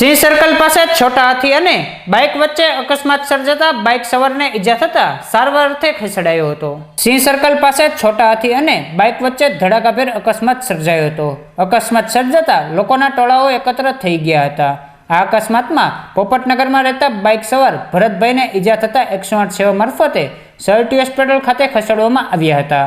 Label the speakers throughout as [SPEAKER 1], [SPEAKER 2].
[SPEAKER 1] સિંહ circle પાસે છોટા હાથી અને bike વચ્ચે અકસ્માત સર્જાતા બાઇક સવારને ઈજા થતા સારવાર અર્થે ખસેડાયો હતો. સિંહ સર્કલ પાસે છોટા હાથી અને બાઇક વચ્ચે ધડાકાભેર અકસ્માત સર્જાયો હતો. અકસ્માત સર્જાતા લોકોના ટોળાઓ એકત્ર થઈ ગયા હતા. આ અકસ્માતમાં પોપટનગરમાં રહેતા બાઇક સવાર ભરતભાઈને ઈજા થતા એકસો આઠ સેવા મારફતે સરટી હોસ્પિટલ ખાતે ખસેડવામાં આવ્યા હતા.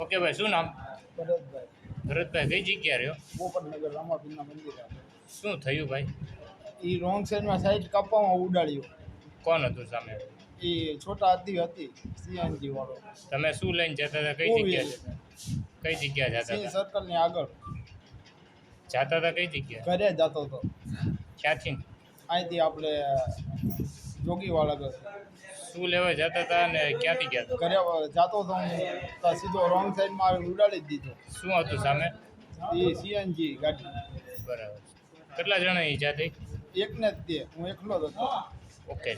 [SPEAKER 2] ઓકે ભાઈ શું નામ? ભરતભાઈ કઈ જગ્યા રહ્યો?
[SPEAKER 3] રામાપીરના મંદિરે
[SPEAKER 2] શું થયું ભાઈ?
[SPEAKER 3] એ રોંગ સાઈડમાં સાઈડ કાપવામાં ઉડાડ્યું.
[SPEAKER 2] કોણ હતું સામે?
[SPEAKER 3] એ છોટા હાથી હતી સીએનજી વાળો.
[SPEAKER 2] તમે શું લઈને જતા હતા? કઈ જગ્યાએ કઈ જગ્યા જતા હતા?
[SPEAKER 3] સર્કલ સર્કલની આગળ.
[SPEAKER 2] જતા હતા કઈ જગ્યા
[SPEAKER 3] ઘરે જતો હતો.
[SPEAKER 2] ક્યાંથી?
[SPEAKER 3] અહીંથી આપણે જોગીવાળા
[SPEAKER 2] શું લેવા જતા હતા અને ક્યાંથી ગયા હતા?
[SPEAKER 3] ઘરે જતો હતો હું તો સીધો રોંગ સાઈડમાં આવી ઉડાડી જ દીધો.
[SPEAKER 2] શું હતું સામે?
[SPEAKER 3] એ સીએનજી ગાડી.
[SPEAKER 2] બરાબર. કેટલા જણા ઈજા થઈ
[SPEAKER 3] એકને જ તે હું એકલો જ હતો.
[SPEAKER 2] ઓકે.